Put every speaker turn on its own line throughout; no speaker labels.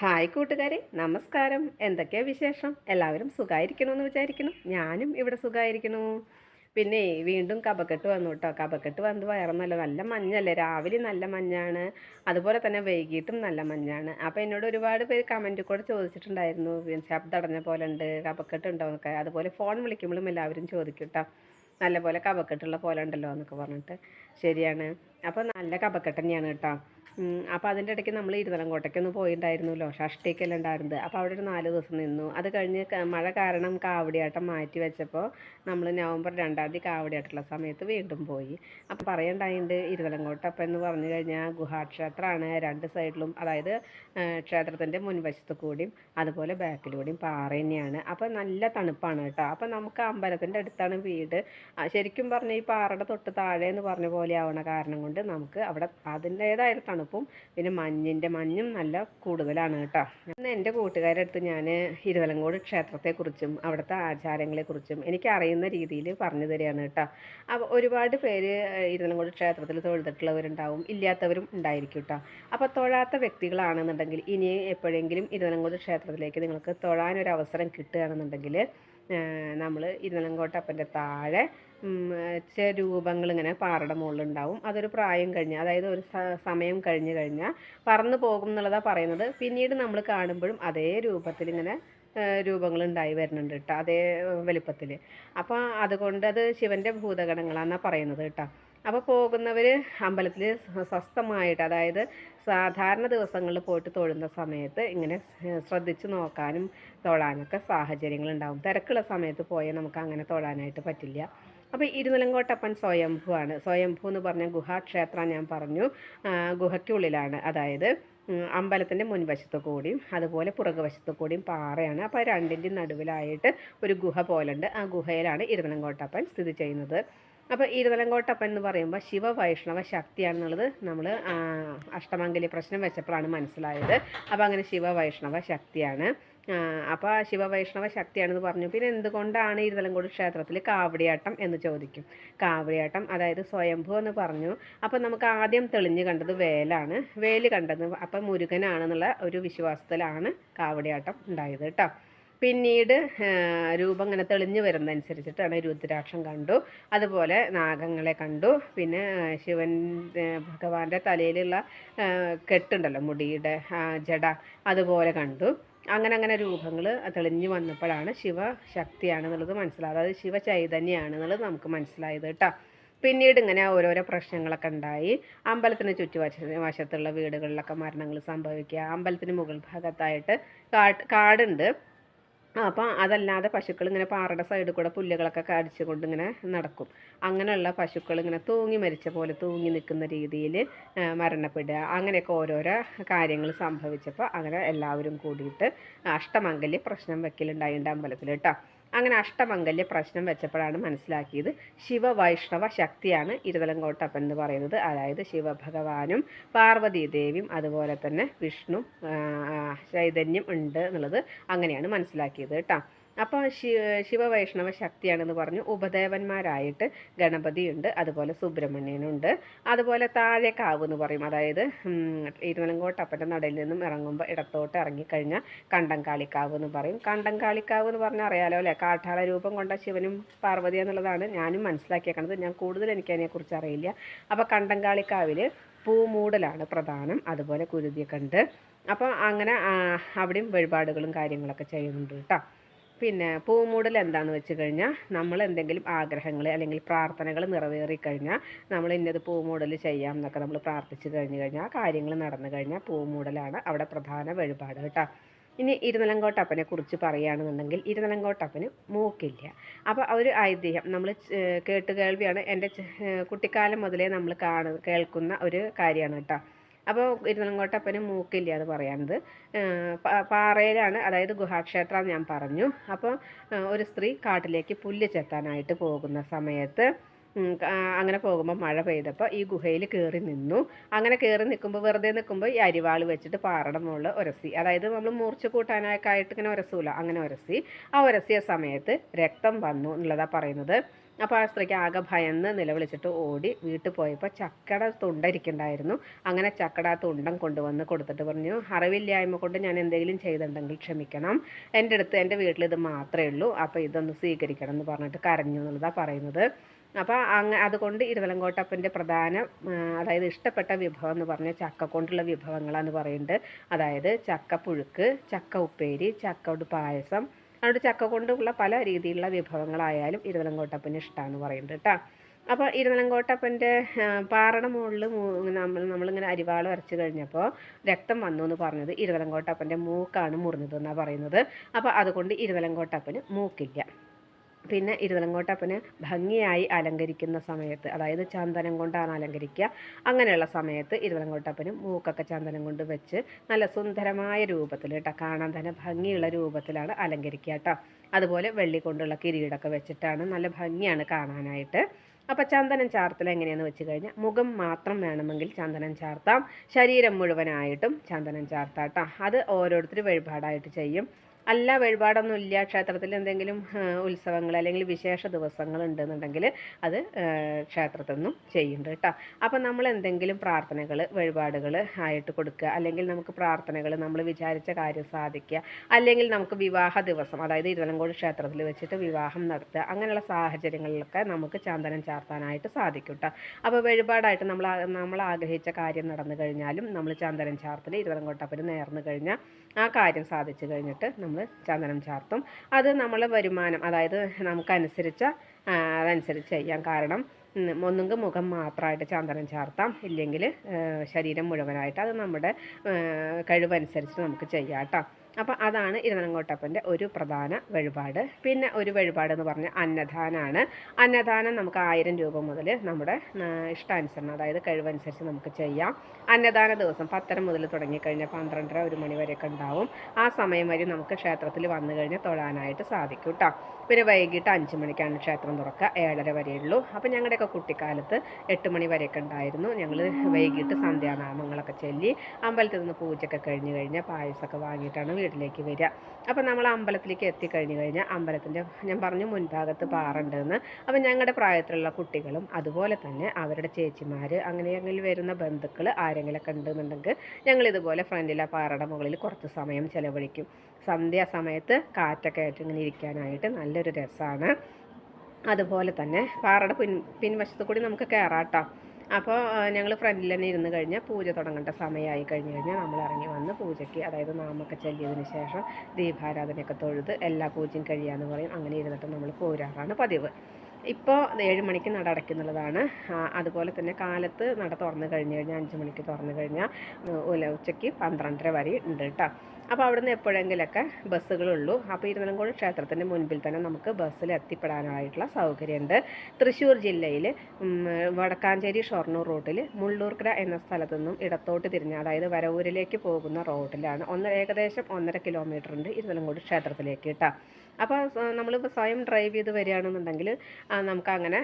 Hi കൂട്ടുകാരെ നമസ്കാരം. എന്തൊക്കെയാ വിശേഷം? എല്ലാവരും സുഖമായിരിക്കണമെന്ന് വിചാരിക്കണം ഞാനും ഇവിടെ സുഖമായിരിക്കണു പിന്നെ വീണ്ടും കപക്കെട്ട് വന്നു കേട്ടോ കപക്കെട്ട് വന്ന് വയറുന്നല്ല നല്ല മഞ്ഞല്ലേ? രാവിലെ നല്ല മഞ്ഞാണ്. അതുപോലെ തന്നെ വൈകിട്ടും നല്ല മഞ്ഞാണ്. അപ്പോൾ എന്നോട് ഒരുപാട് പേര് കമന്റ് കൂടെ ചോദിച്ചിട്ടുണ്ടായിരുന്നു. ശബ്ദം അടഞ്ഞ പോലെ ഉണ്ട് കപക്കെട്ട് ഉണ്ടോ എന്നൊക്കെ. അതുപോലെ ഫോൺ വിളിക്കുമ്പോഴും എല്ലാവരും ചോദിക്കും കേട്ടോ നല്ലപോലെ കപക്കെട്ടുള്ള പോലെ ഉണ്ടല്ലോ എന്നൊക്കെ പറഞ്ഞിട്ട്. ശരിയാണ്. അപ്പോൾ നല്ല കപക്കെട്ട് തന്നെയാണ് കേട്ടോ അപ്പോൾ അതിന്റെ ഇടയ്ക്ക് നമ്മൾ ഇരുതലങ്കോട്ടയ്ക്കൊന്ന് പോയിട്ടുണ്ടായിരുന്നല്ലോ ഷഷ്ടിക്കെല്ലാം ഉണ്ടായിരുന്നത് അപ്പോൾ അവിടെ ഒരു നാല് ദിവസം നിന്നു. അത് കഴിഞ്ഞ് മഴ കാരണം കാവടിയാട്ടം മാറ്റി വെച്ചപ്പോൾ നമ്മൾ നവംബർ രണ്ടാം തീയതി കാവടിയാട്ടുള്ള സമയത്ത് വീണ്ടും പോയി. അപ്പോൾ പറയണ്ടായിട്ടുണ്ട് ഇരുതലങ്കോട്ട അപ്പം എന്ന് പറഞ്ഞു കഴിഞ്ഞാൽ ഗുഹാക്ഷേത്രമാണ് രണ്ട് സൈഡിലും അതായത് ക്ഷേത്രത്തിന്റെ മുൻവശത്ത് കൂടിയും അതുപോലെ ബാക്കിലൂടെയും പാറ തന്നെയാണ്. അപ്പോൾ നല്ല തണുപ്പാണ് കേട്ടോ. അപ്പോൾ നമുക്ക് അമ്പലത്തിന്റെ അടുത്താണ് വീട്. ശരിക്കും പറഞ്ഞാൽ ഈ പാറയുടെ തൊട്ട് താഴെ എന്ന് പറഞ്ഞ പോലെ ആവണ കാരണം കൊണ്ട് നമുക്ക് അവിടെ അതിന്റേതായ തണുപ്പും പിന്നെ മഞ്ഞിന്റെ മഞ്ഞും നല്ല കൂടുതലാണ് കേട്ടോ. ഇന്ന് എന്റെ കൂട്ടുകാരുടെ അടുത്ത് ഞാൻ ഇരുവലങ്കോട് ക്ഷേത്രത്തെക്കുറിച്ചും അവിടുത്തെ ആചാരങ്ങളെക്കുറിച്ചും എനിക്ക് അറിയുന്ന രീതിയിൽ പറഞ്ഞു തരികയാണ് കേട്ടോ. അപ്പോൾ ഒരുപാട് പേര് ഇരുവലങ്കോട് ക്ഷേത്രത്തിൽ തൊഴുതിട്ടുള്ളവരുണ്ടാവും ഇല്ലാത്തവരും ഉണ്ടായിരിക്കും കേട്ടോ. അപ്പോൾ തൊഴാത്ത വ്യക്തികളാണെന്നുണ്ടെങ്കിൽ ഇനി എപ്പോഴെങ്കിലും ഇരുവലങ്കോട് ക്ഷേത്രത്തിലേക്ക് നിങ്ങൾക്ക് തൊഴാനൊരു അവസരം കിട്ടുകയാണെന്നുണ്ടെങ്കിൽ നമ്മൾ ഇരുതലങ്കോട്ടപ്പന്റെ താഴെ ചില രൂപങ്ങൾ ഇങ്ങനെ പാറയുടെ മുകളിലുണ്ടാവും. അതൊരു പ്രായം കഴിഞ്ഞ് അതായത് ഒരു സമയം കഴിഞ്ഞ് കഴിഞ്ഞാൽ പറന്നു പോകും എന്നുള്ളതാണ് പറയുന്നത്. പിന്നീട് നമ്മൾ കാണുമ്പോഴും അതേ രൂപത്തിൽ ഇങ്ങനെ രൂപങ്ങൾ ഉണ്ടായി വരുന്നുണ്ട് കേട്ടോ അതേ വലിപ്പത്തിൽ അപ്പോൾ അതുകൊണ്ട് അത് ശിവന്റെ ഭൂതഗണങ്ങളാണെന്നാണ് പറയുന്നത് കേട്ടോ അപ്പോൾ പോകുന്നവർ അമ്പലത്തിൽ സ്വസ്ഥമായിട്ട് അതായത് സാധാരണ ദിവസങ്ങളിൽ പോയിട്ട് തൊഴുന്ന സമയത്ത് ഇങ്ങനെ ശ്രദ്ധിച്ച് നോക്കാനും തൊഴാനൊക്കെ സാഹചര്യങ്ങളുണ്ടാവും. തിരക്കുള്ള സമയത്ത് പോയാൽ നമുക്ക് അങ്ങനെ തൊഴാനായിട്ട് പറ്റില്ല. അപ്പോൾ ഇരുനിലങ്കോട്ടപ്പൻ സ്വയംഭു ആണ്. സ്വയംഭു എന്ന് പറഞ്ഞ ഗുഹാക്ഷേത്രം ഞാൻ പറഞ്ഞു. ഗുഹയ്ക്കുള്ളിലാണ്. അതായത് അമ്പലത്തിന്റെ മുൻവശത്ത് കൂടിയും അതുപോലെ പുറകുവശത്ത് കൂടിയും പാറയാണ്. അപ്പോൾ രണ്ടിന്റെയും നടുവിലായിട്ട് ഒരു ഗുഹ പോലുണ്ട്. ആ ഗുഹയിലാണ് ഇരുനിലങ്കോട്ടപ്പൻ സ്ഥിതി ചെയ്യുന്നത്. അപ്പോൾ ഇരുനിലങ്കോട്ടപ്പൻ എന്ന് പറയുമ്പോൾ ശിവ ശിവവൈഷ്ണവ ശക്തിയാണെന്നുള്ളത് നമ്മൾ അഷ്ടമംഗലി പ്രശ്നം വെച്ചപ്പോഴാണ് മനസ്സിലായത്. അപ്പോൾ അങ്ങനെ ശിവ വൈഷ്ണവ ശക്തിയാണ്. അപ്പോൾ ശിവവൈഷ്ണവ ശക്തിയാണെന്ന് പറഞ്ഞു. പിന്നെ എന്തുകൊണ്ടാണ് ഇരുതലങ്കോട് ക്ഷേത്രത്തിൽ കാവടിയാട്ടം എന്ന് ചോദിക്കും? കാവടിയാട്ടം അതായത് സ്വയംഭൂ എന്ന് പറഞ്ഞു. അപ്പോൾ നമുക്ക് ആദ്യം തെളിഞ്ഞു കണ്ടത് വേലാണ്. വേൽ കണ്ടത് അപ്പം മുരുകനാണെന്നുള്ള ഒരു വിശ്വാസത്തിലാണ് കാവടിയാട്ടം ഉണ്ടായത് കേട്ടോ. പിന്നീട് രൂപം ഇങ്ങനെ തെളിഞ്ഞു വരുന്നതനുസരിച്ചിട്ടാണ് രുദ്രാക്ഷം കണ്ടു. അതുപോലെ നാഗങ്ങളെ കണ്ടു. പിന്നെ ശിവൻ ഭഗവാന്റെ തലയിലുള്ള കെട്ടുണ്ടല്ലോ മുടിയുടെ ജട അതുപോലെ കണ്ടു. അങ്ങനെ അങ്ങനെ രൂപങ്ങൾ തെളിഞ്ഞു വന്നപ്പോഴാണ് ശിവശക്തിയാണെന്നുള്ളത് മനസ്സിലായത്. അതായത് ശിവ ചൈതന്യമാണെന്നുള്ളത് നമുക്ക് മനസ്സിലായത് കേട്ടോ. പിന്നീട് ഇങ്ങനെ ഓരോരോ പ്രശ്നങ്ങളൊക്കെ ഉണ്ടായി. അമ്പലത്തിന് ചുറ്റുവശ വശത്തുള്ള വീടുകളിലൊക്കെ മരണങ്ങൾ സംഭവിക്കുക. അമ്പലത്തിന് മുകൾ ഭാഗത്തായിട്ട് കാട് കാടുണ്ട്. ആ, അപ്പം അതല്ലാതെ പശുക്കൾ ഇങ്ങനെ പാറയുടെ സൈഡിൽ കൂടെ പുല്ലുകളൊക്കെ കടിച്ചുകൊണ്ട് ഇങ്ങനെ നടക്കും. അങ്ങനെയുള്ള പശുക്കൾ ഇങ്ങനെ തൂങ്ങി മരിച്ച പോലെ തൂങ്ങി നിൽക്കുന്ന രീതിയിൽ മരണപ്പെടുക. അങ്ങനെയൊക്കെ ഓരോരോ കാര്യങ്ങൾ സംഭവിച്ചപ്പോൾ അങ്ങനെ എല്ലാവരും കൂടിയിട്ട് അഷ്ടമംഗല്യ പ്രശ്നം വെക്കലുണ്ടായിട്ടുണ്ട് അമ്പലത്തിൽ കേട്ടോ അങ്ങനെ അഷ്ടമംഗല്യ പ്രശ്നം വെച്ചപ്പോഴാണ് മനസ്സിലാക്കിയത്. ശിവവൈഷ്ണവ ശക്തിയാണ് ഇരുതലങ്കോട്ടപ്പൻ എന്ന് പറയുന്നത്. അതായത് ശിവഭഗവാനും പാർവതീദേവിയും അതുപോലെ തന്നെ വിഷ്ണു ചൈതന്യം ഉണ്ട് എന്നുള്ളത് അങ്ങനെയാണ് മനസ്സിലാക്കിയത് കേട്ടോ. അപ്പോൾ ശിവവൈഷ്ണവ ശക്തിയാണെന്ന് പറഞ്ഞു. ഉപദേവന്മാരായിട്ട് ഗണപതിയുണ്ട് അതുപോലെ സുബ്രഹ്മണ്യനുണ്ട് അതുപോലെ താഴെ കാവ് എന്ന് പറയും. അതായത് ഇരുമലങ്കോട്ടപ്പന്റെ നടയിൽ നിന്നും ഇറങ്ങുമ്പോൾ ഇടത്തോട്ട് ഇറങ്ങിക്കഴിഞ്ഞാൽ കണ്ടംകാളിക്കാവ് എന്ന് പറയും. കണ്ടംകാളിക്കാവ് എന്ന് പറഞ്ഞാൽ അറിയാലോ അല്ലേ? കാട്ടാള രൂപം കൊണ്ട ശിവനും പാർവതി എന്നുള്ളതാണ് ഞാനും മനസ്സിലാക്കിയേക്കണത്. ഞാൻ കൂടുതൽ എനിക്ക് അതിനെക്കുറിച്ച് അറിയില്ല. അപ്പോൾ കണ്ടംകാളിക്കാവിൽ പൂമൂടലാണ് പ്രധാനം. അതുപോലെ കുരുതിയൊക്കെ ഉണ്ട്. അപ്പോൾ അങ്ങനെ അവിടെയും വഴിപാടുകളും കാര്യങ്ങളൊക്കെ ചെയ്യുന്നുണ്ട് കേട്ടോ. പിന്നെ പൂമൂടൽ എന്താണെന്ന് വെച്ച് കഴിഞ്ഞാൽ നമ്മൾ എന്തെങ്കിലും ആഗ്രഹങ്ങൾ അല്ലെങ്കിൽ പ്രാർത്ഥനകൾ നിറവേറി കഴിഞ്ഞാൽ നമ്മൾ ഇന്നത് പൂമൂടൽ ചെയ്യാം എന്നൊക്കെ നമ്മൾ പ്രാർത്ഥിച്ചു കഴിഞ്ഞ് കഴിഞ്ഞാൽ ആ കാര്യങ്ങൾ നടന്നു കഴിഞ്ഞാൽ പൂമൂടലാണ് അവിടെ പ്രധാന വഴിപാട് കേട്ടോ. ഇനി ഇരുനിലങ്കോട്ടപ്പനെ കുറിച്ച് പറയുകയാണെന്നുണ്ടെങ്കിൽ ഇരുനിലങ്കോട്ടപ്പന് മൂക്കില്ല. അപ്പോൾ ഒരു ഐതിഹ്യം നമ്മൾ കേട്ട് കേൾവിയാണ് എന്റെ കുട്ടിക്കാലം മുതലേ നമ്മൾ കാണു കേൾക്കുന്ന ഒരു കാര്യമാണ് കേട്ടോ. അപ്പോൾ ഇരുനിലങ്കോട്ടപ്പന് മൂക്കില്ല എന്ന് പറയുന്നത് പാറയിലാണ് അതായത് ഗുഹാക്ഷേത്രം ഞാൻ പറഞ്ഞു. അപ്പോൾ ഒരു സ്ത്രീ കാട്ടിലേക്ക് പുല്ല് ചെത്താനായിട്ട് പോകുന്ന സമയത്ത് അങ്ങനെ പോകുമ്പോൾ മഴ പെയ്തപ്പോൾ ഈ ഗുഹയിൽ കയറി നിന്നു. അങ്ങനെ കയറി നിൽക്കുമ്പോൾ വെറുതെ നിൽക്കുമ്പോൾ ഈ അരിവാൾ വെച്ചിട്ട് പാറയുടെ മുകളിൽ ഉരസി അതായത് നമ്മൾ മൂർച്ച കൂട്ടാനൊക്കെ ആയിട്ട് ഇങ്ങനെ ഉരസൂല അങ്ങനെ ഒരസി. ആ ഉരസിയ സമയത്ത് രക്തം വന്നു എന്നുള്ളതാണ് പറയുന്നത്. അപ്പോൾ ആ സ്ത്രീക്ക് ആകെ ഭയന്ന് നിലവിളിച്ചിട്ട് ഓടി വീട്ടിൽ പോയപ്പോൾ ചക്കട തുണ്ടരിക്കുണ്ടായിരുന്നു അങ്ങനെ ചക്കട തുണ്ടം കൊണ്ടുവന്ന് കൊടുത്തിട്ട് പറഞ്ഞു അറിവില്ലായ്മ കൊണ്ട് ഞാൻ എന്തെങ്കിലും ചെയ്തിട്ടുണ്ടെങ്കിൽ ക്ഷമിക്കണം. എന്റെ അടുത്ത് എന്റെ വീട്ടിൽ ഇത് മാത്രമേ ഉള്ളൂ. അപ്പോൾ ഇതൊന്ന് സ്വീകരിക്കണം എന്ന് പറഞ്ഞിട്ട് കരഞ്ഞു എന്നുള്ളതാണ് പറയുന്നത്. അപ്പോൾ അങ്ങ് അതുകൊണ്ട് ഇരുവലങ്കോട്ടപ്പന്റെ പ്രധാന അതായത് ഇഷ്ടപ്പെട്ട വിഭവം എന്ന് പറഞ്ഞാൽ ചക്ക കൊണ്ടുള്ള വിഭവങ്ങളാന്ന് പറയുന്നുണ്ട്. അതായത് ചക്ക പുഴുക്ക് ചക്ക ഉപ്പേരി ചക്കോട് പായസം അതുകൊണ്ട് ചക്ക കൊണ്ടുള്ള പല രീതിയിലുള്ള വിഭവങ്ങളായാലും ഇരുവലങ്കോട്ടപ്പന് ഇഷ്ടമാണെന്ന് പറയുന്നത് കേട്ടോ. അപ്പോൾ ഇരുവലങ്കോട്ടപ്പന്റെ പാറയുടെ മുകളിൽ നമ്മൾ നമ്മളിങ്ങനെ അരിവാൾ വരച്ച് കഴിഞ്ഞപ്പോൾ രക്തം വന്നു എന്ന് പറഞ്ഞത് ഇരുവലങ്കോട്ടപ്പന്റെ മൂക്കാണ് മുറിഞ്ഞതെന്നാണ് പറയുന്നത്. അപ്പോൾ അതുകൊണ്ട് ഇരുവലങ്കോട്ടപ്പന് മൂക്കില്ല. പിന്നെ ഇരുതലങ്കോട്ടപ്പന് ഭംഗിയായി അലങ്കരിക്കുന്ന സമയത്ത് അതായത് ചന്ദനം കൊണ്ടാണ് അലങ്കരിക്കുക. അങ്ങനെയുള്ള സമയത്ത് ഇരുതലങ്കോട്ടപ്പന് മൂക്കൊക്കെ ചന്ദനം കൊണ്ട് വെച്ച് നല്ല സുന്ദരമായ രൂപത്തിൽ കേട്ടോ കാണാൻ തന്നെ ഭംഗിയുള്ള രൂപത്തിലാണ് അലങ്കരിക്കുക കേട്ടോ അതുപോലെ വെള്ളി കൊണ്ടുള്ള കിരീടമൊക്കെ വെച്ചിട്ടാണ് നല്ല ഭംഗിയാണ് കാണാനായിട്ട്. അപ്പോൾ ചന്ദനം ചാർത്തൽ എങ്ങനെയാണെന്ന് വെച്ച് കഴിഞ്ഞാൽ മുഖം മാത്രം വേണമെങ്കിൽ ചന്ദനം ചാർത്താം. ശരീരം മുഴുവനായിട്ടും ചന്ദനം ചാർത്താം അത് ഓരോരുത്തർ വഴിപാടായിട്ട് ചെയ്യും. അല്ല വഴിപാടൊന്നും ഇല്ല. ക്ഷേത്രത്തിൽ എന്തെങ്കിലും ഉത്സവങ്ങൾ അല്ലെങ്കിൽ വിശേഷ ദിവസങ്ങൾ ഉണ്ടെന്നുണ്ടെങ്കിൽ അത് ക്ഷേത്രത്തിൽ നിന്നും ചെയ്യുന്നുണ്ട് കേട്ടോ. അപ്പം നമ്മൾ എന്തെങ്കിലും പ്രാർത്ഥനകൾ വഴിപാടുകൾ ആയിട്ട് കൊടുക്കുക. അല്ലെങ്കിൽ നമുക്ക് പ്രാർത്ഥനകൾ നമ്മൾ വിചാരിച്ച കാര്യം സാധിക്കുക. അല്ലെങ്കിൽ നമുക്ക് വിവാഹ ദിവസം അതായത് ഇരുവലങ്കോട് ക്ഷേത്രത്തിൽ വെച്ചിട്ട് വിവാഹം നടത്തുക. അങ്ങനെയുള്ള സാഹചര്യങ്ങളിലൊക്കെ നമുക്ക് ചന്ദനം ചാർത്താനായിട്ട് സാധിക്കും കേട്ടോ. അപ്പോൾ വഴിപാടായിട്ട് നമ്മൾ നമ്മൾ ആഗ്രഹിച്ച കാര്യം നടന്നു കഴിഞ്ഞാലും നമ്മൾ ചന്ദനം ചാർത്തൽ ഇരുവലങ്കോട്ടപ്പന് നേർന്നു കഴിഞ്ഞാൽ ആ കാര്യം സാധിച്ചു കഴിഞ്ഞിട്ട് നമ്മൾ ചന്ദനം ചാർത്തും. അത് നമ്മളെ വരുമാനം അതായത് നമുക്കനുസരിച്ച അതനുസരിച്ച് ചെയ്യാം. കാരണം ഒന്നുകിൽ മുഖം മാത്രമായിട്ട് ചന്ദനം ചാർത്താം. ഇല്ലെങ്കിൽ ശരീരം മുഴുവനായിട്ട് അത് നമ്മുടെ കഴിവനുസരിച്ച് നമുക്ക് ചെയ്യാം കേട്ടോ അപ്പോൾ അതാണ് ഇരുനങ്ങോട്ടപ്പന്റെ ഒരു പ്രധാന വഴിപാട്. പിന്നെ ഒരു വഴിപാട് എന്ന് പറഞ്ഞാൽ അന്നദാനമാണ് അന്നദാനം നമുക്ക് ആയിരം രൂപ മുതൽ നമ്മുടെ ഇഷ്ടാനുസരണം അതായത് കഴിവനുസരിച്ച് നമുക്ക് ചെയ്യാം. അന്നദാന ദിവസം പത്തര മുതൽ തുടങ്ങിക്കഴിഞ്ഞാൽ പന്ത്രണ്ടര ഒരു മണി വരെയൊക്കെ ഉണ്ടാവും. ആ സമയം വരെ നമുക്ക് ക്ഷേത്രത്തിൽ വന്നു കഴിഞ്ഞാൽ തൊഴാനായിട്ട് സാധിക്കും കേട്ടോ പിന്നെ വൈകിട്ട് അഞ്ച് മണിക്കാണ് ക്ഷേത്രം തുറക്കുക ഏഴര വരെയുള്ളൂ അപ്പോൾ ഞങ്ങളുടെയൊക്കെ കുട്ടിക്കാലത്ത് എട്ട് മണി വരെയൊക്കെ ഉണ്ടായിരുന്നു. ഞങ്ങൾ വൈകിട്ട് സന്ധ്യാനാമങ്ങളൊക്കെ ചൊല്ലി അമ്പലത്തിൽ നിന്ന് പൂജയൊക്കെ കഴിഞ്ഞ് കഴിഞ്ഞാൽ പായസമൊക്കെ വാങ്ങിയിട്ടാണ് വീട്ടിലേക്ക് വരിക. അപ്പോൾ നമ്മൾ അമ്പലത്തിലേക്ക് എത്തിക്കഴിഞ്ഞ് കഴിഞ്ഞാൽ അമ്പലത്തിന്റെ ഞാൻ പറഞ്ഞു മുൻഭാഗത്ത് പാറുണ്ടെന്ന് അപ്പോൾ ഞങ്ങളുടെ പ്രായത്തിലുള്ള കുട്ടികളും അതുപോലെ തന്നെ അവരുടെ ചേച്ചിമാർ അങ്ങനെ വരുന്ന ബന്ധുക്കൾ ആരെങ്കിലുമൊക്കെ ഉണ്ടെന്നുണ്ടെങ്കിൽ ഞങ്ങൾ ഇതുപോലെ ഫ്രണ്ടിലെ പാറയുടെ മുകളിൽ കുറച്ച് സമയം ചിലവഴിക്കും. സന്ധ്യാസമയത്ത് കാറ്റൊക്കെ ആയിട്ട് ഇങ്ങനെ ഇരിക്കാനായിട്ട് നല്ലൊരു രസമാണ് അതുപോലെ തന്നെ പാറയുടെ പിൻ പിൻവശത്ത് കൂടി നമുക്ക് കയറാട്ടോ അപ്പോൾ ഞങ്ങൾ ഫ്രണ്ടിൽ തന്നെ ഇരുന്ന് കഴിഞ്ഞാൽ പൂജ തുടങ്ങേണ്ട സമയമായി കഴിഞ്ഞ് കഴിഞ്ഞാൽ നമ്മൾ ഇറങ്ങി വന്ന് പൂജയ്ക്ക് അതായത് നാമൊക്കെ ചൊല്ലിയതിന് ശേഷം ദീപാരാധനയൊക്കെ തൊഴുത് എല്ലാ പൂജയും കഴിയാന്ന് പറയും. അങ്ങനെ ഇരുന്നിട്ട് നമ്മൾ പോരാറാണ് പതിവ്. ഇപ്പോൾ ഏഴ് മണിക്ക് നട അടയ്ക്കുന്നുള്ളതാണ് അതുപോലെ തന്നെ കാലത്ത് നട തുറന്നു കഴിഞ്ഞു കഴിഞ്ഞാൽ അഞ്ച് മണിക്ക് തുറന്നു കഴിഞ്ഞാൽ ഉച്ചയ്ക്ക് പന്ത്രണ്ടര വരെ ഉണ്ട് കേട്ടോ അപ്പോൾ അവിടുന്ന് എപ്പോഴെങ്കിലൊക്കെ ബസ്സുകളുള്ളൂ. അപ്പോൾ ഇരുന്നലങ്കോട് ക്ഷേത്രത്തിന്റെ മുൻപിൽ തന്നെ നമുക്ക് ബസ്സിൽ എത്തിപ്പെടാനായിട്ടുള്ള സൗകര്യമുണ്ട്. തൃശ്ശൂർ ജില്ലയിൽ വടക്കാഞ്ചേരി ഷൊർണൂർ റൂട്ടിൽ മുള്ളൂർക്കര എന്ന സ്ഥലത്തു നിന്നും ഇടത്തോട്ട് തിരിഞ്ഞ് അതായത് വരവൂരിലേക്ക് പോകുന്ന റോഡിലാണ് ഒന്ന് ഏകദേശം ഒന്നര കിലോമീറ്റർ ഉണ്ട് ഇരുന്നലങ്കോട് ക്ഷേത്രത്തിലേക്ക് കേട്ടോ അപ്പോൾ നമ്മളിപ്പോൾ സ്വയം ഡ്രൈവ് ചെയ്ത് വരികയാണെന്നുണ്ടെങ്കിൽ നമുക്ക് അങ്ങനെ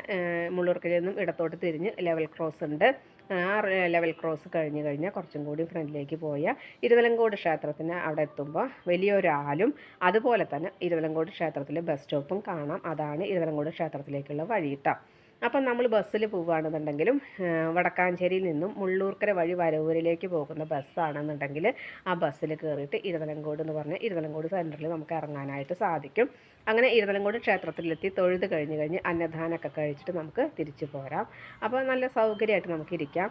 മുള്ളൂർക്കരയിൽ നിന്നും ഇടത്തോട്ട് തിരിഞ്ഞ് ലെവൽ ക്രോസ് ഉണ്ട്. ആ ലെവൽ ക്രോസ് കഴിഞ്ഞ് കഴിഞ്ഞാൽ കുറച്ചും കൂടി ഫ്രണ്ടിലേക്ക് പോയാൽ ഇരുവലങ്കോട് ക്ഷേത്രത്തിന് അവിടെ എത്തുമ്പോൾ വലിയൊരാലും അതുപോലെ തന്നെ ഇരുവലങ്കോട് ക്ഷേത്രത്തിലെ ബസ് സ്റ്റോപ്പും കാണാം. അതാണ് ഇരുവലങ്കോട് ക്ഷേത്രത്തിലേക്കുള്ള വഴി കേട്ടോ അപ്പം നമ്മൾ ബസ്സിൽ പോവുകയാണെന്നുണ്ടെങ്കിലും വടക്കാഞ്ചേരിയിൽ നിന്നും മുള്ളൂർക്കര വഴി വരവൂരിലേക്ക് പോകുന്ന ബസ്സാണെന്നുണ്ടെങ്കിൽ ആ ബസ്സിൽ കയറിയിട്ട് ഇരുതലങ്കോട് എന്ന് പറഞ്ഞാൽ ഇരുതലങ്കോട് സെന്ററിൽ നമുക്ക് ഇറങ്ങാനായിട്ട് സാധിക്കും. അങ്ങനെ ഇരുതലങ്കോട് ക്ഷേത്രത്തിലെത്തി തൊഴുത് കഴിഞ്ഞ് കഴിഞ്ഞ് അന്നദാനമൊക്കെ കഴിച്ചിട്ട് നമുക്ക് തിരിച്ചു പോരാം. അപ്പോൾ നല്ല സൗകര്യമായിട്ട് നമുക്ക് ഇരിക്കാം.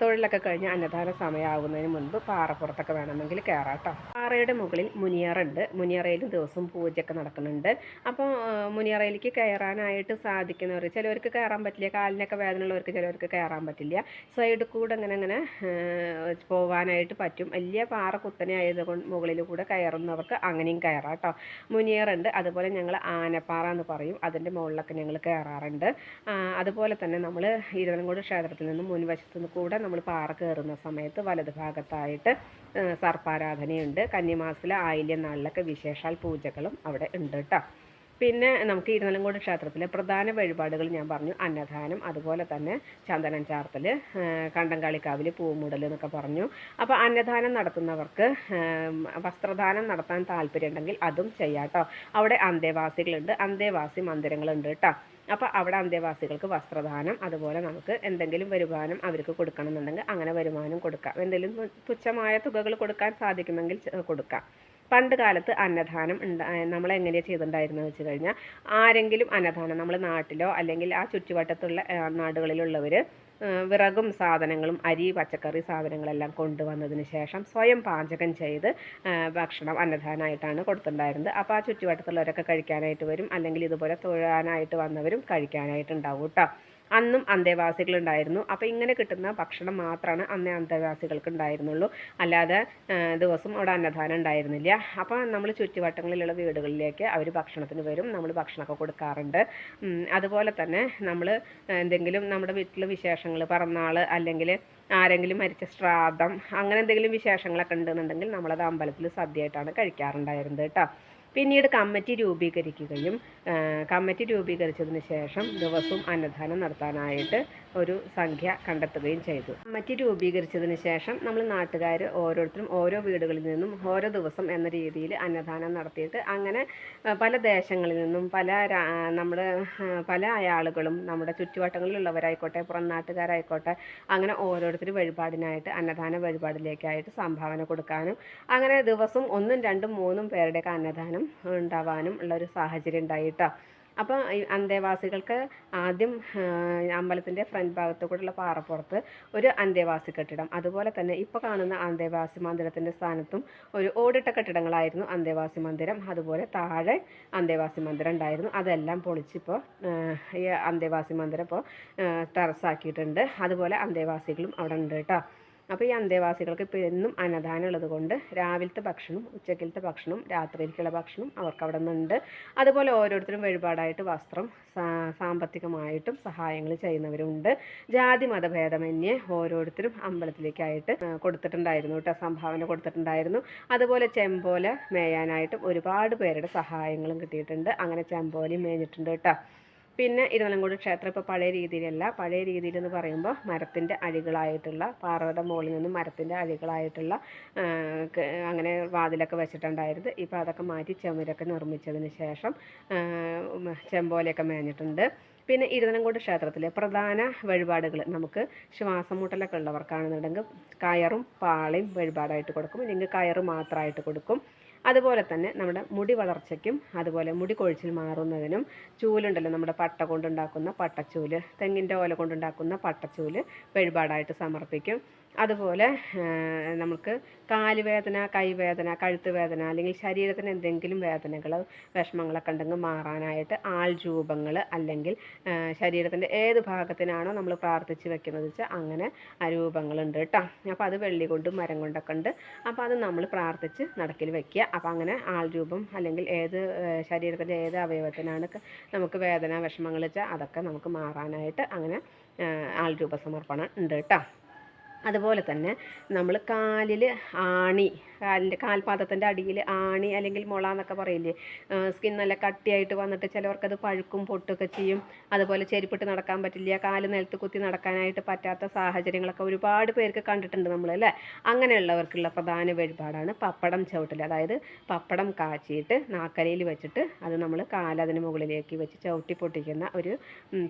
തൊഴിലൊക്കെ കഴിഞ്ഞ് അന്നദാന സമയമാകുന്നതിന് മുൻപ് പാറപ്പുറത്തൊക്കെ വേണമെങ്കിൽ കയറാം കേട്ടോ. പാറയുടെ മുകളിൽ മുനിയറുണ്ട് മുനിയറയിലും ദിവസം പൂജയൊക്കെ നടക്കുന്നുണ്ട്. അപ്പോൾ മുനിയറയിലേക്ക് കയറാനായിട്ട് സാധിക്കുന്നവർ ചിലവർക്ക് കയറാൻ പറ്റില്ല കാലിനൊക്കെ വേദന ഉള്ളവർക്ക് ചിലവർക്ക് കയറാൻ പറ്റില്ല. സൈഡ് കൂടെ അങ്ങനെ അങ്ങനെ പോകാനായിട്ട് പറ്റും. വലിയ പാറ കുത്തനെ ആയതുകൊണ്ട് മുകളിൽ കൂടെ കയറുന്നവർക്ക് അങ്ങനെയും കയറാം കേട്ടോ. മുനിയറുണ്ട് അതുപോലെ ഞങ്ങൾ ആനപ്പാറ എന്ന് പറയും. അതിന്റെ മുകളിലൊക്കെ ഞങ്ങൾ കയറാറുണ്ട്. അതുപോലെ തന്നെ നമ്മൾ ഇരുവനങ്കോട് ക്ഷേത്രത്തിൽ നിന്ന് മുൻവശത്ത് നിന്ന് കൂടെ നമ്മൾ പാറ കയറുന്ന സമയത്ത് വലത് ഭാഗത്തായിട്ട് സർപ്പാരാധനയുണ്ട്. കന്നിമാസത്തിലെ ആയില്യം നാളിലൊക്കെ വിശേഷാൽ പൂജകളും അവിടെ ഉണ്ട് കേട്ടോ പിന്നെ നമുക്ക് ഇരുന്നലങ്കോട് ക്ഷേത്രത്തിലെ പ്രധാന വഴിപാടുകൾ ഞാൻ പറഞ്ഞു. അന്നദാനം അതുപോലെ തന്നെ ചന്ദനം ചാർത്തൽ കണ്ടങ്കാളിക്കാവിൽ പൂമുടൽ എന്നൊക്കെ പറഞ്ഞു. അപ്പോൾ അന്നദാനം നടത്തുന്നവർക്ക് വസ്ത്രദാനം നടത്താൻ താല്പര്യമുണ്ടെങ്കിൽ അതും ചെയ്യാം കേട്ടോ അവിടെ അന്തേവാസികളുണ്ട് അന്തേവാസി മന്ദിരങ്ങളുണ്ട് കേട്ടോ അപ്പോൾ അവിടെ അന്തേവാസികൾക്ക് വസ്ത്രദാനം അതുപോലെ നമുക്ക് എന്തെങ്കിലും വരുമാനം അവർക്ക് കൊടുക്കണമെന്നുണ്ടെങ്കിൽ അങ്ങനെ വരുമാനം കൊടുക്കാം. എന്തെങ്കിലും തുച്ഛമായ തുകകൾ കൊടുക്കാൻ സാധിക്കുമെങ്കിൽ കൊടുക്കാം. പണ്ട് കാലത്ത് അന്നദാനം ഉണ്ടാ നമ്മൾ എങ്ങനെയാണ് ചെയ്തിട്ടുണ്ടായിരുന്നത് വെച്ച് കഴിഞ്ഞാൽ ആരെങ്കിലും അന്നദാനം നമ്മൾ നാട്ടിലോ അല്ലെങ്കിൽ ആ ചുറ്റുവട്ടത്തുള്ള നാടുകളിലുള്ളവർ വിറകും സാധനങ്ങളും അരി പച്ചക്കറി സാധനങ്ങളെല്ലാം കൊണ്ടുവന്നതിന് ശേഷം സ്വയം പാചകം ചെയ്ത് ഭക്ഷണം അന്നദാനമായിട്ടാണ് കൊടുത്തിട്ടുണ്ടായിരുന്നത്. അപ്പോൾ ആ ചുറ്റുവട്ടത്തുള്ളവരൊക്കെ കഴിക്കാനായിട്ട് വരും അല്ലെങ്കിൽ ഇതുപോലെ തൊഴാനായിട്ട് വന്നവരും കഴിക്കാനായിട്ടുണ്ടാവും കേട്ടോ അന്നും അന്തേവാസികളുണ്ടായിരുന്നു. അപ്പോൾ ഇങ്ങനെ കിട്ടുന്ന ഭക്ഷണം മാത്രമാണ് അന്നേ അന്തേവാസികൾക്ക് ഉണ്ടായിരുന്നുള്ളൂ അല്ലാതെ ദിവസം അവിടെ അന്നദാനം ഉണ്ടായിരുന്നില്ല. അപ്പോൾ നമ്മൾ ചുറ്റുവട്ടങ്ങളിലുള്ള വീടുകളിലേക്ക് അവർ ഭക്ഷണത്തിന് വരും. നമ്മൾ ഭക്ഷണമൊക്കെ കൊടുക്കാറുണ്ട്. അതുപോലെ തന്നെ നമ്മൾ എന്തെങ്കിലും നമ്മുടെ വീട്ടിലെ വിശേഷങ്ങൾ പിറന്നാൾ അല്ലെങ്കിൽ ആരെങ്കിലും മരിച്ച ശ്രാദ്ധം അങ്ങനെ എന്തെങ്കിലും വിശേഷങ്ങളൊക്കെ ഉണ്ടെന്നുണ്ടെങ്കിൽ നമ്മളത് അമ്പലത്തിൽ സദ്യയായിട്ടാണ് കഴിക്കാറുണ്ടായിരുന്നത് കേട്ടോ. പിന്നീട് കമ്മിറ്റി രൂപീകരിക്കുകയും കമ്മിറ്റി രൂപീകരിച്ചതിന് ശേഷം ദിവസവും അന്നദാനം നടത്താനായിട്ട് ഒരു സംഖ്യ കണ്ടെത്തുകയും ചെയ്തു. കമ്മിറ്റി രൂപീകരിച്ചതിന് ശേഷം നമ്മൾ നാട്ടുകാർ ഓരോരുത്തരും ഓരോ വീടുകളിൽ നിന്നും ഓരോ ദിവസം എന്ന രീതിയിൽ അന്നദാനം നടത്തിയിട്ട് അങ്ങനെ പല ദേശങ്ങളിൽ നിന്നും പല നമ്മുടെ പല ആളുകളും നമ്മുടെ ചുറ്റുവട്ടങ്ങളിലുള്ളവരായിക്കോട്ടെ പുറം നാട്ടുകാരായിക്കോട്ടെ അങ്ങനെ ഓരോരുത്തർ വഴിപാടിനായിട്ട് അന്നദാന വഴിപാടിലേക്കായിട്ട് സംഭാവന കൊടുക്കാനും അങ്ങനെ ദിവസം ഒന്നും രണ്ടും മൂന്നും പേരുടെയൊക്കെ അന്നദാനം ഉണ്ടാവാനും ഉള്ള ഒരു സാഹചര്യം ഉണ്ടായിട്ടോ അപ്പോൾ അന്തേവാസികൾക്ക് ആദ്യം അമ്പലത്തിന്റെ ഫ്രണ്ട് ഭാഗത്ത് കൂടെയുള്ള പാറപ്പുറത്ത് ഒരു അന്തേവാസി കെട്ടിടം. അതുപോലെ തന്നെ ഇപ്പോൾ കാണുന്ന അന്തേവാസി മന്ദിരത്തിന്റെ സ്ഥാനത്തും ഒരു ഓടിട്ട കെട്ടിടങ്ങളായിരുന്നു അന്തേവാസി മന്ദിരം. അതുപോലെ താഴെ അന്തേവാസി മന്ദിരം ഉണ്ടായിരുന്നു. അതെല്ലാം പൊളിച്ചിപ്പോൾ ഈ അന്തേവാസി മന്ദിരം ഇപ്പോൾ ടെറസാക്കിയിട്ടുണ്ട്. അതുപോലെ അന്തേവാസികളും അവിടെ ഉണ്ട് കേട്ടോ. അപ്പോൾ ഈ അന്തേവാസികൾക്ക് ഇപ്പോൾ എന്നും അന്നദാനം ഉള്ളത് കൊണ്ട് രാവിലത്തെ ഭക്ഷണം ഉച്ചക്കിലത്തെ ഭക്ഷണം രാത്രിയിലേക്കുള്ള ഭക്ഷണം അവർക്ക് അവിടെ നിന്നുണ്ട്. അതുപോലെ ഓരോരുത്തരും വഴിപാടായിട്ട് വസ്ത്രം സാമ്പത്തികമായിട്ടും സഹായങ്ങൾ ചെയ്യുന്നവരുണ്ട് ജാതി മതഭേദമന്യേ ഓരോരുത്തരും അമ്പലത്തിലേക്കായിട്ട് കൊടുത്തിട്ടുണ്ടായിരുന്നു കേട്ടോ സംഭാവന കൊടുത്തിട്ടുണ്ടായിരുന്നു. അതുപോലെ ചെമ്പോല മേയാനായിട്ടും ഒരുപാട് പേരുടെ സഹായങ്ങളും കിട്ടിയിട്ടുണ്ട്. അങ്ങനെ ചെമ്പോലയും മേഞ്ഞിട്ടുണ്ട് കേട്ടോ. പിന്നെ ഇരുമലങ്കോട് ക്ഷേത്രം ഇപ്പോൾ പഴയ രീതിയിലല്ല. പഴയ രീതിയിൽ എന്ന് പറയുമ്പോൾ മരത്തിന്റെ അഴികളായിട്ടുള്ള പാറയുടെ മുകളിൽ നിന്നും മരത്തിന്റെ അഴികളായിട്ടുള്ള അങ്ങനെ വാതിലൊക്കെ വെച്ചിട്ടുണ്ടായിരുന്നു. ഇപ്പോൾ അതൊക്കെ മാറ്റി ചുമരൊക്കെ നിർമ്മിച്ചതിന് ശേഷം ചെമ്പോലയൊക്കെ മേഞ്ഞിട്ടുണ്ട്. പിന്നെ ഇരുതനംകോട് ക്ഷേത്രത്തിലെ പ്രധാന വഴിപാടുകൾ നമുക്ക് ശ്വാസം മുട്ടലൊക്കെ ഉള്ളവർക്കാണെന്നുണ്ടെങ്കിൽ കയറും പാളയും വഴിപാടായിട്ട് കൊടുക്കും. ഇല്ലെങ്കിൽ കയറ് മാത്രമായിട്ട് കൊടുക്കും. അതുപോലെ തന്നെ നമ്മുടെ മുടി വളർച്ചയ്ക്കും അതുപോലെ മുടി കൊഴിച്ചിൽ മാറുന്നതിനും ചൂലുണ്ടല്ലോ നമ്മുടെ പട്ട കൊണ്ടുണ്ടാക്കുന്ന പട്ടച്ചൂൽ തെങ്ങിന്റെ ഓല കൊണ്ടുണ്ടാക്കുന്ന പട്ടച്ചൂൽ വഴിപാടായിട്ട് സമർപ്പിക്കും. അതുപോലെ നമുക്ക് കാലുവേദന കൈവേദന കഴുത്ത് വേദന അല്ലെങ്കിൽ ശരീരത്തിന് എന്തെങ്കിലും വേദനകൾ വിഷമങ്ങളൊക്കെ ഉണ്ടെങ്കിൽ മാറാനായിട്ട് ആൾ രൂപങ്ങൾ അല്ലെങ്കിൽ ശരീരത്തിന്റെ ഏത് ഭാഗത്തിനാണോ നമ്മൾ പ്രാർത്ഥിച്ച് വെക്കുന്നത് വെച്ചാൽ അങ്ങനെ രൂപങ്ങളുണ്ട് കേട്ടോ. അപ്പോൾ അത് വെള്ളി കൊണ്ടും മരം കൊണ്ടൊക്കെ ഉണ്ട്. അപ്പോൾ അത് നമ്മൾ പ്രാർത്ഥിച്ച് നടക്കിൽ വെക്കുക. അപ്പോൾ അങ്ങനെ ആൾരൂപം അല്ലെങ്കിൽ ഏത് ശരീരത്തിന്റെ ഏത് അവയവത്തിനാണ് നമുക്ക് വേദന വിഷമങ്ങൾ വെച്ചാൽ അതൊക്കെ നമുക്ക് മാറാനായിട്ട് അങ്ങനെ ആൾരൂപ ആൾ രൂപ സമർപ്പണം ഉണ്ട് കേട്ടോ. അതുപോലെ തന്നെ നമ്മൾ കാലിൽ ആണി കാലിന്റെ കാൽപാദത്തിന്റെ അടിയിൽ ആണി അല്ലെങ്കിൽ മുള എന്നൊക്കെ പറയില്ലേ? സ്കിൻ നല്ല കട്ടിയായിട്ട് വന്നിട്ട് ചിലവർക്കത് പഴുക്കും പൊട്ടുകൊക്കെ ചെയ്യും. അതുപോലെ ചെരുപ്പിട്ട് നടക്കാൻ പറ്റില്ല കാൽ നിലത്ത് കുത്തി നടക്കാനായിട്ട് പറ്റാത്ത സാഹചര്യങ്ങളൊക്കെ ഒരുപാട് പേർക്ക് കണ്ടിട്ടുണ്ട് നമ്മൾ അല്ലേ? അങ്ങനെയുള്ളവർക്കുള്ള പ്രധാന വഴിപാടാണ് പപ്പടം ചവിട്ടൽ അതായത് പപ്പടം കാച്ചിയിട്ട് നാക്കരയിൽ വെച്ചിട്ട് അത് നമ്മൾ കാലതിന് മുകളിലേക്ക് വെച്ച് ചവിട്ടി പൊട്ടിക്കുന്ന ഒരു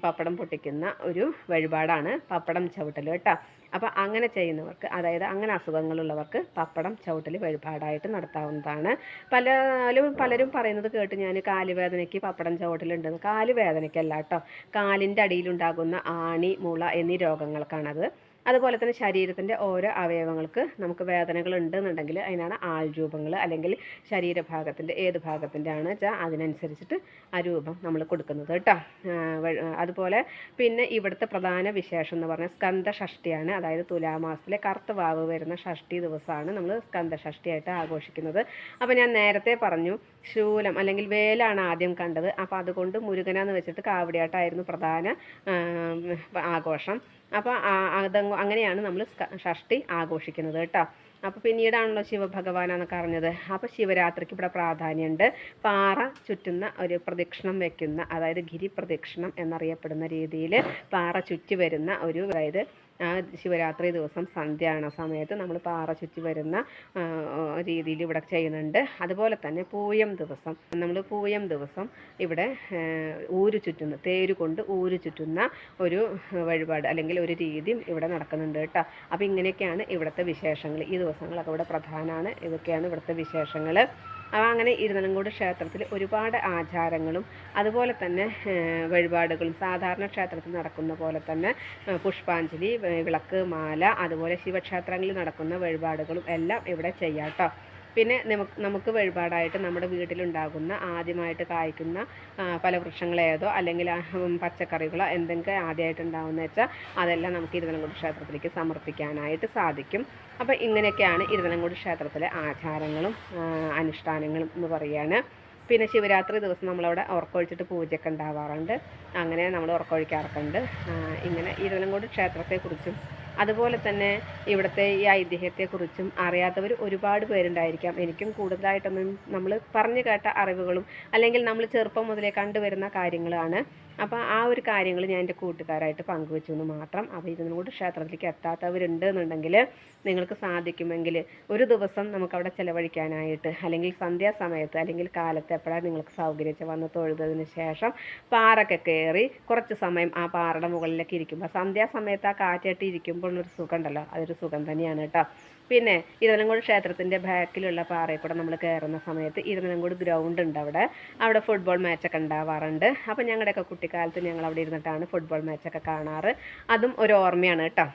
പപ്പടം പൊട്ടിക്കുന്ന ഒരു വഴിപാടാണ് പപ്പടം ചവിട്ടൽ കേട്ടോ. അപ്പോൾ അങ്ങനെ ചെയ്യുന്നവർക്ക് അതായത് അങ്ങനെ അസുഖങ്ങളുള്ളവർക്ക് പപ്പടം ചവിട്ടൽ വഴിപാടായിട്ട് നടത്താവുന്നതാണ്. പലരും പലരും പറയുന്നത് കേട്ട് ഞാൻ കാലുവേദനയ്ക്ക് പപ്പടം ചവിട്ടലുണ്ടെന്ന് കാലുവേദനയ്ക്കല്ല കേട്ടോ. കാലിന്റെ അടിയിലുണ്ടാകുന്ന ആണി മുള എന്നീ രോഗങ്ങൾക്കാണത്. അതുപോലെ തന്നെ ശരീരത്തിന്റെ ഓരോ അവയവങ്ങൾക്ക് നമുക്ക് വേദനകൾ ഉണ്ടെന്നുണ്ടെങ്കിൽ അതിനാണ് ആൾ രൂപങ്ങൾ അല്ലെങ്കിൽ ശരീരഭാഗത്തിന്റെ ഏത് ഭാഗത്തിന്റെ ആണ് വെച്ചാൽ അതിനനുസരിച്ചിട്ട് ആ രൂപം നമ്മൾ കൊടുക്കുന്നത് കേട്ടോ. അതുപോലെ പിന്നെ ഇവിടുത്തെ പ്രധാന വിശേഷം എന്ന് പറഞ്ഞാൽ സ്കന്ദ ഷഷ്ടിയാണ് അതായത് തുലാമാസത്തിലെ കറുത്ത വാവ് വരുന്ന ഷഷ്ടി ദിവസമാണ് നമ്മൾ സ്കന്ദ ഷഷ്ടിയായിട്ട് ആഘോഷിക്കുന്നത്. അപ്പോൾ ഞാൻ നേരത്തെ പറഞ്ഞു ശൂലം അല്ലെങ്കിൽ വേലാണ് ആദ്യം കണ്ടത്. അപ്പോൾ അതുകൊണ്ട് മുരുകനാന്ന് വെച്ചിട്ട് കാവടിയാട്ടായിരുന്നു പ്രധാന ആഘോഷം. അപ്പോൾ അത് അങ്ങനെയാണ് നമ്മൾ ഷഷ്ടി ആഘോഷിക്കുന്നത് കേട്ടോ. അപ്പോൾ പിന്നീടാണല്ലോ ശിവഭഗവാനാന്നൊക്കെ അറിഞ്ഞത്. അപ്പോൾ ശിവരാത്രിക്ക് ഇവിടെ പ്രാധാന്യമുണ്ട്. പാറ ചുറ്റുന്ന ഒരു പ്രദക്ഷിണം വെക്കുന്ന അതായത് ഗിരി പ്രദക്ഷിണം എന്നറിയപ്പെടുന്ന രീതിയിൽ പാറ ചുറ്റി വരുന്ന ഒരു അതായത് ആ ശിവരാത്രി ദിവസം സന്ധ്യാണ സമയത്ത് നമ്മൾ പാറ ചുറ്റി വരുന്ന രീതിയിൽ ഇവിടെ ചെയ്യുന്നുണ്ട്. അതുപോലെ തന്നെ പൂയം ദിവസം. നമ്മൾ പൂയം ദിവസം ഇവിടെ ഊര് ചുറ്റുന്ന തേര് കൊണ്ട് ഊര് ചുറ്റുന്ന ഒരു വഴിപാട് അല്ലെങ്കിൽ ഒരു രീതി ഇവിടെ നടക്കുന്നുണ്ട് കേട്ടോ. അപ്പോൾ ഇങ്ങനെയൊക്കെയാണ് ഇവിടുത്തെ വിശേഷങ്ങൾ. ഈ ദിവസങ്ങളൊക്കെ ഇവിടെ പ്രധാനമാണ് ഇതൊക്കെയാണ് ഇവിടുത്തെ വിശേഷങ്ങൾ അങ്ങനെ ഇരുന്നലങ്കോട് ക്ഷേത്രത്തിൽ ഒരുപാട് ആചാരങ്ങളും അതുപോലെ തന്നെ വഴിപാടുകളും സാധാരണ ക്ഷേത്രത്തിൽ നടക്കുന്ന പോലെ തന്നെ പുഷ്പാഞ്ജലി വിളക്ക് മാല അതുപോലെ ശിവക്ഷേത്രങ്ങളിൽ നടക്കുന്ന വഴിപാടുകളും എല്ലാം ഇവിടെ ചെയ്യാം കേട്ടോ പിന്നെ നമുക്ക് നമുക്ക് വഴിപാടായിട്ട് നമ്മുടെ വീട്ടിലുണ്ടാകുന്ന ആദ്യമായിട്ട് കായ്ക്കുന്ന ഫലവൃക്ഷങ്ങൾ അല്ലെങ്കിൽ പച്ചക്കറികളോ എന്തെങ്കിലും ആദ്യമായിട്ട് ഉണ്ടാകുന്ന വെച്ചാൽ അതെല്ലാം നമുക്ക് ഇരുതലംകുടി ക്ഷേത്രത്തിലേക്ക് സമർപ്പിക്കാനായിട്ട് സാധിക്കും. അപ്പോൾ ഇങ്ങനെയൊക്കെയാണ് ഇരുതലംകുടി ക്ഷേത്രത്തിലെ ആചാരങ്ങളും അനുഷ്ഠാനങ്ങളും എന്ന് പറയുകയാണ് പിന്നെ ശിവരാത്രി ദിവസം നമ്മളവിടെ ഉറക്കൊഴിച്ചിട്ട് പൂജയൊക്കെ ഉണ്ടാവാറുണ്ട്. അങ്ങനെ നമ്മൾ ഉറക്കൊഴിക്കാറൊക്കെ ഉണ്ട്. ഇങ്ങനെ ഇരുതലംകോട് ക്ഷേത്രത്തെക്കുറിച്ചും അതുപോലെ തന്നെ ഇവിടുത്തെ ഈ ഐതിഹ്യത്തെക്കുറിച്ചും അറിയാത്തവർ ഒരുപാട് പേരുണ്ടായിരിക്കാം. എനിക്കും കൂടുതലായിട്ടൊന്നും നമ്മൾ പറഞ്ഞു കേട്ട അറിവുകളും അല്ലെങ്കിൽ നമ്മൾ ചെറുപ്പം മുതലേ കണ്ടുവരുന്ന കാര്യങ്ങളാണ്. അപ്പോൾ ആ ഒരു കാര്യങ്ങൾ ഞാൻ എന്റെ കൂട്ടുകാരായിട്ട് പങ്കുവെച്ചു എന്ന് മാത്രം അപ്പോൾ ഇതിനോട് ക്ഷേത്രത്തിലേക്ക് എത്താത്തവരുണ്ട് എന്നുണ്ടെങ്കിൽ നിങ്ങൾക്ക് സാധിക്കുമെങ്കിൽ ഒരു ദിവസം നമുക്കവിടെ ചിലവഴിക്കാനായിട്ട് അല്ലെങ്കിൽ സന്ധ്യാസമയത്ത് അല്ലെങ്കിൽ കാലത്ത് എപ്പോഴാണ് നിങ്ങൾക്ക് സൗകര്യം വന്ന് തൊഴുതതിന് ശേഷം പാറൊക്കെ കയറി കുറച്ച് സമയം ആ പാറയുടെ മുകളിലേക്ക് ഇരിക്കുമ്പോൾ സന്ധ്യാസമയത്ത് ആ കാറ്റായിട്ട് ഇരിക്കുമ്പോൾ ഒരു സുഖം ഉണ്ടല്ലോ. അതൊരു സുഖം തന്നെയാണ് കേട്ടോ. പിന്നെ ഇരുതലങ്കോട് ക്ഷേത്രത്തിന്റെ ബാക്കിലുള്ള പാറയിൽ കൂടെ നമ്മൾ കയറുന്ന സമയത്ത് ഇരുതലങ്കോട് ഗ്രൗണ്ട് ഉണ്ട് അവിടെ. അവിടെ ഫുട്ബോൾ മാച്ചൊക്കെ ഉണ്ടാവാറുണ്ട്. അപ്പോൾ ഞങ്ങളുടെയൊക്കെ കുട്ടിക്കാലത്ത് ഞങ്ങൾ അവിടെ ഇരുന്നിട്ടാണ് ഫുട്ബോൾ മാച്ചൊക്കെ കാണാറ്. അതും ഒരു ഓർമ്മയാണ് കേട്ടോ.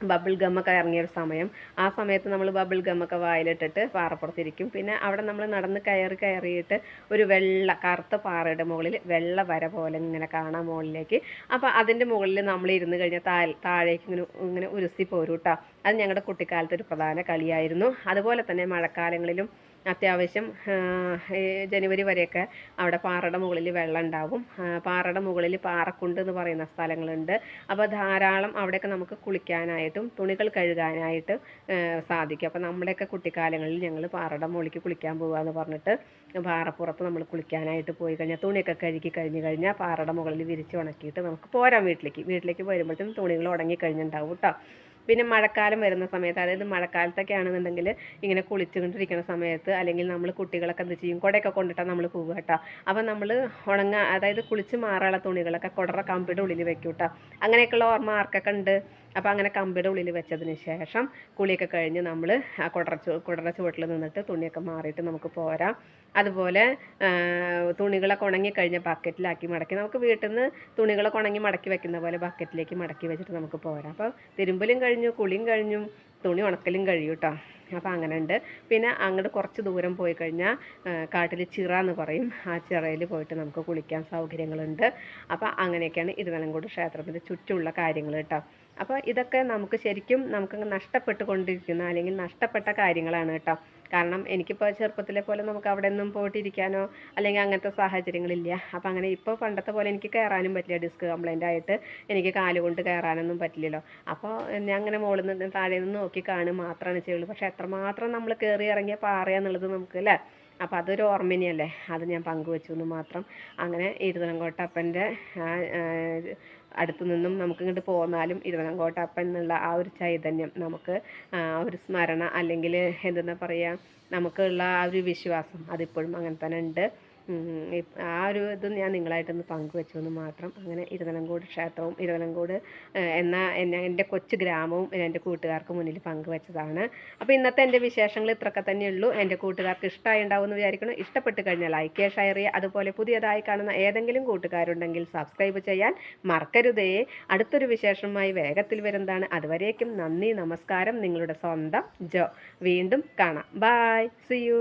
ബബിൾ ഗമ്മൊക്കെ ഇറങ്ങിയ ഒരു സമയം. ആ സമയത്ത് നമ്മൾ ബബിൾ ഗമ്മൊക്കെ വായിലിട്ടിട്ട് പാറപ്പുറത്തിരിക്കും. പിന്നെ അവിടെ നമ്മൾ നടന്ന് കയറി കയറിയിട്ട് ഒരു വെള്ള കറുത്ത പാറയുടെ മുകളിൽ വെള്ള വര പോലെ ഇങ്ങനെ കാണാം മുകളിലേക്ക്. അപ്പോൾ അതിന്റെ മുകളിൽ നമ്മൾ ഇരുന്ന് കഴിഞ്ഞാൽ താഴേക്ക് ഇങ്ങനെ ഇങ്ങനെ ഉരുസി പോരും അത് ഞങ്ങളുടെ കുട്ടിക്കാലത്ത് ഒരു പ്രധാന കളിയായിരുന്നു. അതുപോലെ തന്നെ മഴക്കാലങ്ങളിലും അത്യാവശ്യം ജനുവരി വരെയൊക്കെ അവിടെ പാറയുടെ മുകളിൽ വെള്ളം ഉണ്ടാവും. പാറയുടെ മുകളിൽ പാറക്കുണ്ട് എന്ന് പറയുന്ന സ്ഥലങ്ങളുണ്ട്. അപ്പോൾ ധാരാളം അവിടെയൊക്കെ നമുക്ക് കുളിക്കാനായിട്ടും തുണികൾ കഴുകാനായിട്ട് സാധിക്കും. അപ്പോൾ നമ്മുടെയൊക്കെ കുട്ടിക്കാലങ്ങളിൽ ഞങ്ങൾ പാറയുടെ മുകളിലേക്ക് കുളിക്കാൻ പോകുക എന്ന് പറഞ്ഞിട്ട് പാറപ്പുറത്ത് നമ്മൾ കുളിക്കാനായിട്ട് പോയി കഴിഞ്ഞാൽ തുണിയൊക്കെ കഴുകി കഴിഞ്ഞ് കഴിഞ്ഞാൽ പാറയുടെ മുകളിൽ വിരിച്ച് ഉണക്കിയിട്ട് നമുക്ക് പോരാം വീട്ടിലേക്ക്. വീട്ടിലേക്ക് വരുമ്പോഴത്തേക്കും തുണികൾ ഉണങ്ങി കഴിഞ്ഞിട്ടുണ്ടാവും കേട്ടോ. പിന്നെ മഴക്കാലം വരുന്ന സമയത്ത് അതായത് മഴക്കാലത്തൊക്കെ ആണെന്നുണ്ടെങ്കിൽ ഇങ്ങനെ കുളിച്ചുകൊണ്ടിരിക്കുന്ന സമയത്ത് അല്ലെങ്കിൽ നമ്മൾ കുട്ടികളൊക്കെ എന്ത് ചെയ്യും കുടയൊക്കെ കൊണ്ടിട്ടാണ് നമ്മൾ പോവുക കേട്ടോ. അപ്പം നമ്മൾ ഉണങ്ങാ അതായത് കുളിച്ച് മാറാനുള്ള തുണികളൊക്കെ കുടറ കമ്പിയുടെ ഉള്ളിൽ വെക്കും കേട്ടോ അങ്ങനെയൊക്കെയുള്ള ഓർമ്മ ആർക്കൊക്കെ ഉണ്ട്? അപ്പോൾ അങ്ങനെ കമ്പിയുടെ ഉള്ളിൽ വെച്ചതിന് ശേഷം കുളിയൊക്കെ കഴിഞ്ഞ് നമ്മൾ ആ കുടറ കുടറ ചുവട്ടിൽ നിന്നിട്ട് തുണിയൊക്കെ മാറിയിട്ട് നമുക്ക് പോരാം. അതുപോലെ തുണികളൊക്കെ ഉണങ്ങി കഴിഞ്ഞ ബക്കറ്റിലാക്കി മടക്കി നമുക്ക് വീട്ടിൽ നിന്ന് തുണികളൊക്കെ ഉണങ്ങി മടക്കി വെക്കുന്ന പോലെ ബക്കറ്റിലേക്ക് മടക്കി വെച്ചിട്ട് നമുക്ക് പോരാം. അപ്പോൾ തിരുമ്പലും കഴിഞ്ഞു കുളിയും കഴിഞ്ഞു തുണി ഉണക്കലും കഴിയും കേട്ടോ അപ്പോൾ അങ്ങനെ ഉണ്ട് പിന്നെ അങ്ങോട്ട് കുറച്ച് ദൂരം പോയി കഴിഞ്ഞാൽ കാട്ടിൽ ചിറ എന്ന് പറയും. ആ ചിറയിൽ പോയിട്ട് നമുക്ക് കുളിക്കാൻ സൗകര്യങ്ങളുണ്ട്. അപ്പോൾ അങ്ങനെയൊക്കെയാണ് ഇരുതലങ്കോട് ക്ഷേത്രത്തിന്റെ ചുറ്റുമുള്ള കാര്യങ്ങൾ കേട്ടോ. അപ്പോൾ ഇതൊക്കെ നമുക്ക് ശരിക്കും നമുക്ക് നഷ്ടപ്പെട്ടുകൊണ്ടിരിക്കുന്ന അല്ലെങ്കിൽ നഷ്ടപ്പെട്ട കാര്യങ്ങളാണ് കേട്ടോ. കാരണം എനിക്കിപ്പോൾ ചെറുപ്പത്തിലെ പോലെ നമുക്ക് അവിടെ ഒന്നും പോയിട്ടിരിക്കാനോ അല്ലെങ്കിൽ അങ്ങനത്തെ സാഹചര്യങ്ങളില്ല. അപ്പോൾ അങ്ങനെ ഇപ്പോൾ പണ്ടത്തെ പോലെ എനിക്ക് കയറാനും പറ്റില്ല. ഡിസ്ക് കംപ്ലൈന്റ് ആയിട്ട് എനിക്ക് കാലുകൊണ്ട് കയറാനൊന്നും പറ്റില്ലല്ലോ. അപ്പോൾ ഞാൻ അങ്ങനെ മുകളിൽ നിന്ന് താഴെ നിന്ന് നോക്കി കാണുക മാത്രമാണ് ചെയ്യുള്ളൂ. പക്ഷേ എത്രമാത്രം നമ്മൾ കയറി ഇറങ്ങിയ പാറയാന്നുള്ളത് നമുക്ക് അല്ലേ? അപ്പോൾ അതൊരു ഓർമ്മിനിയല്ലേ അത് ഞാൻ പങ്കുവെച്ചു എന്ന് മാത്രം. അങ്ങനെ ഇരുതലങ്കോട്ടപ്പന്റെ അടുത്തു നിന്നും നമുക്ക് ഇങ്ങോട്ട് പോന്നാലും ഇരുവനങ്കോട്ടപ്പൻ എന്നുള്ള ആ ഒരു ചൈതന്യം നമുക്ക് ഒരു സ്മരണ അല്ലെങ്കിൽ എന്തെന്നാ പറയുക നമുക്കുള്ള ആ ഒരു വിശ്വാസം അതിപ്പോഴും അങ്ങനെ തന്നെ ഉണ്ട്. ആ ഒരു ഇത് ഞാൻ നിങ്ങളായിട്ടൊന്ന് പങ്കുവെച്ചു എന്ന് മാത്രം അങ്ങനെ ഇരുതലങ്കോട് ക്ഷേത്രവും ഇരുതലങ്കോട് എന്ന എന്നെ എന്റെ കൊച്ചു ഗ്രാമവും എന്റെ കൂട്ടുകാർക്ക് മുന്നിൽ പങ്കുവെച്ചതാണ്. അപ്പോൾ ഇന്നത്തെ എന്റെ വിശേഷങ്ങൾ ഇത്രയൊക്കെ തന്നെയുള്ളൂ. എന്റെ കൂട്ടുകാർക്ക് ഇഷ്ടമായി ഉണ്ടാവും എന്ന് വിചാരിക്കണം ഇഷ്ടപ്പെട്ട് കഴിഞ്ഞാൽ ലൈക്ക് ഷെയർ ചെയ്യുക. അതുപോലെ പുതിയതായി കാണുന്ന ഏതെങ്കിലും കൂട്ടുകാരുണ്ടെങ്കിൽ സബ്സ്ക്രൈബ് ചെയ്യാൻ മറക്കരുതേ. അടുത്തൊരു വിശേഷമായി വേഗത്തിൽ വരുന്നതാണ്. അതുവരേക്കും നന്ദി നമസ്കാരം. നിങ്ങളുടെ സ്വന്തം ജോ. വീണ്ടും കാണാം. Bye C U